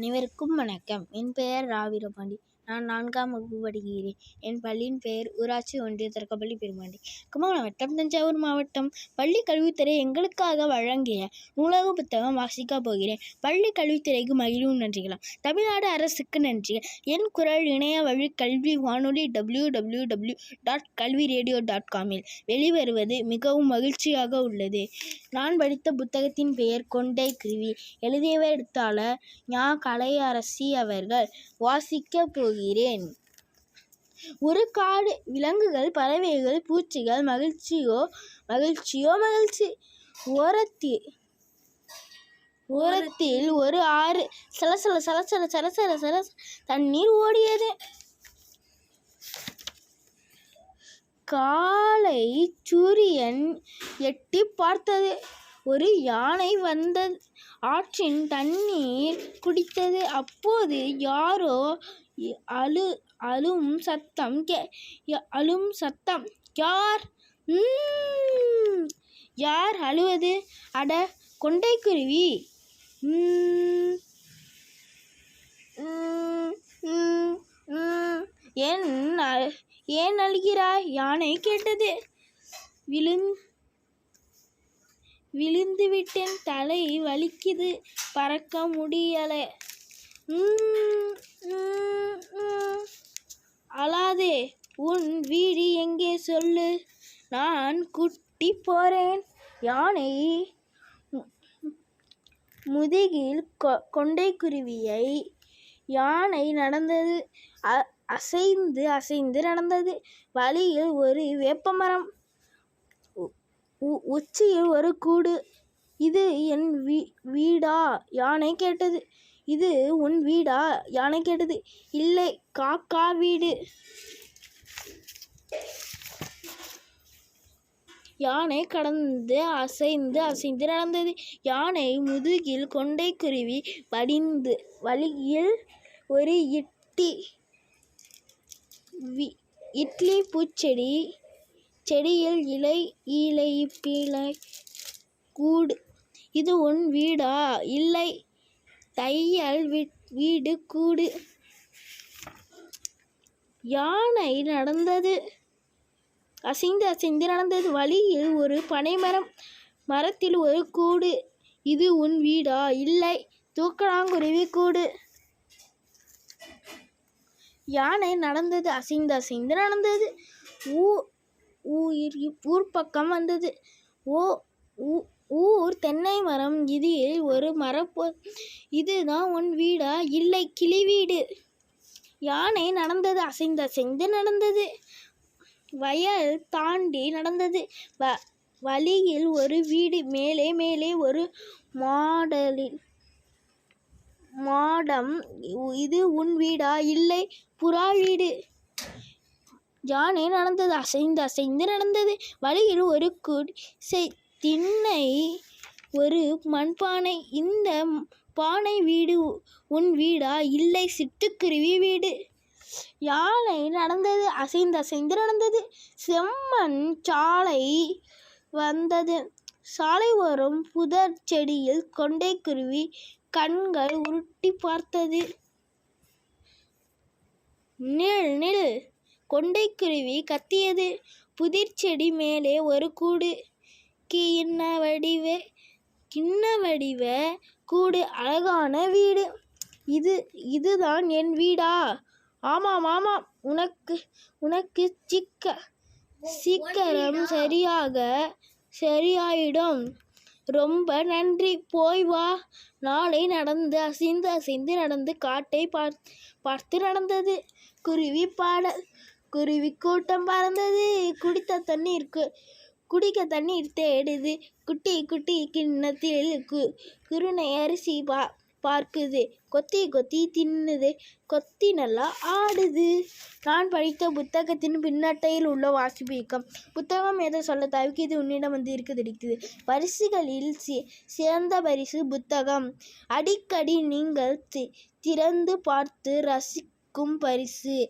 அனைவருக்கும் வணக்கம். என் பெயர் ரா வீரபாண்டி நான் நான்காம் வகுப்பு படிக்கிறேன். என் பள்ளியின் பெயர் ஊராட்சி ஒன்றிய தொடக்கப்பள்ளி பெருமாண்டி. கும்பகோணம் வட்டம் தஞ்சாவூர் மாவட்டம் பள்ளி கல்வித்துறை எங்களுக்காக வழங்கிய நூலக புத்தகம் வாசிக்கப் போகிறேன். பள்ளி கல்வித்துறைக்கு மகிழும் நன்றிகளாம் தமிழ்நாடு அரசுக்கு நன்றிகள் என் குரல் இணைய வழி கல்வி வானொலி W W W dot Kalvi radio dot காமில் வெளிவருவது மிகவும் மகிழ்ச்சியாக உள்ளது. நான் படித்த புத்தகத்தின் பெயர் கொண்டை கிருவி. எழுதியவர் எழுத்தாளர் ஞா. கலையரசி அவர்கள். வாசிக்கப் போகிறேன். ஒரு காடு விலங்குகள் பறவைகள் பூச்சிகள் மகிழ்ச்சியோ மகிழ்ச்சியோ மகிழ்ச்சி. ஓரத்தில் ஓரத்தில் ஒரு ஆறு சலசல சலசல சலசல சல தண்ணீர் ஓடியது. காலை சூரியன் எட்டி பார்த்தது. ஒரு யானை வந்தது. ஆற்றின் தண்ணீர் குடித்தது. அப்போது யாரோ அழு அழும் சத்தம் கே அழும் சத்தம். யார்? யார் அழுவது? அட கொண்டைக்குருவி. ஏன் அ- ஏன் அழுகிறாய்? யானை கேட்டது. விழுந் விழுந்து விட்டேன் தலை வலிக்குது. பறக்க முடியலை. உன் வீடு எங்கே சொல்லு? நான் குட்டி போறேன். யானை முதுகில் கொ கொண்டைக்குருவியை யானை நடந்தது அ- அசைந்து அசைந்து நடந்தது. வழியில் ஒரு வேப்பமரம் உ- உச்சியில் ஒரு கூடு. இது என் வீ வீடா? யானை கேட்டது. இது உன் வீடா? யானை கேட்டது. இல்லை காக்கா வீடு. யானை கடந்து அசைந்து அசைந்து நடந்தது. யானை முதுகில் கொண்டைக்குருவி வடிந்து வழியில் ஒரு இட்டி இட்லி பூச்செடி செடியில் இலை இலை பிழை கூடு. இது உன் வீடா? இல்லை. தையல் வீ- வீடு கூடு. யானை நடந்தது. அசைந்து அசைந்து நடந்தது வழியில் ஒரு பனைமரம் மரத்தில் ஒரு கூடு. இது உன் வீடா? இல்லை. தூக்கணாங்குருவி கூடு. யானை நடந்தது அசைந்து அசைந்து நடந்தது. ஊ ஊர் ஊர் பக்கம் வந்தது. ஓ ஊ- ஊர் தென்னை மரம் இதில் ஒரு மரப்போ இதுதான் உன் வீடா? இல்லை கிளி வீடு. யானை நடந்தது அசைந்து அசைந்து நடந்தது. வயல் தாண்டி நடந்தது. வ வழியில் ஒரு வீடு மேலே மேலே ஒரு மாடலில் மாடம். இது உன் வீடா? இல்லை புறா வீடு. ஜானே நடந்தது அசைந்து அசைந்து நடந்தது. வழியில் ஒரு குடிசை திண்ணை ஒரு மண்பானை. இந்த பானை வீடு உன் வீடா? இல்லை சிட்டுக்குருவி வீடு. யானை நடந்தது அசைந்து அசைந்து நடந்தது செம்மண் சாலை வந்தது. சாலை ஓரம் புதர் செடியில் கொண்டைக்குருவி கண்கள் உருட்டி பார்த்தது. நில் நில் கொண்டைக்குருவி கத்தியது. புதிர் செடி மேலே ஒரு கூடு. கிண்ண வடிவ கிண்ண வடிவ கூடு அழகான வீடு. இது இதுதான் என் வீடா? ஆமாம் ஆமாம். உனக்கு உனக்கு சிக்க சீக்கிரம் சரியாக சரியாயிடும். ரொம்ப நன்றி. போய் வா. நாளை நடந்து அசைந்து அசைந்து நடந்து காட்டை பார்த்து பார்த்து நடந்தது. குருவி பாடல் குருவி கூட்டம் பறந்தது. குடித்த தண்ணீர் குடிக்க தண்ணீர் தேடுது. குட்டி குட்டி கிண்ணத்தில் கு குருணை அரிசி பா பார்க்குது. கொத்தி கொத்தி தின்னுது. கொத்தி நல்லா ஆடுது. நான் படித்த புத்தகத்தின் பின்னட்டையில் உள்ள வாசிப்பு இயக்கம் புத்தகம் எதை சொல்ல தவிர்க்கு இது உன்னிடம் வந்து இருக்க இருக்குது. பரிசுகளில் சி சிறந்த பரிசு புத்தகம். அடிக்கடி நீங்கள் தி திறந்து பார்த்து ரசிக்கும் பரிசு.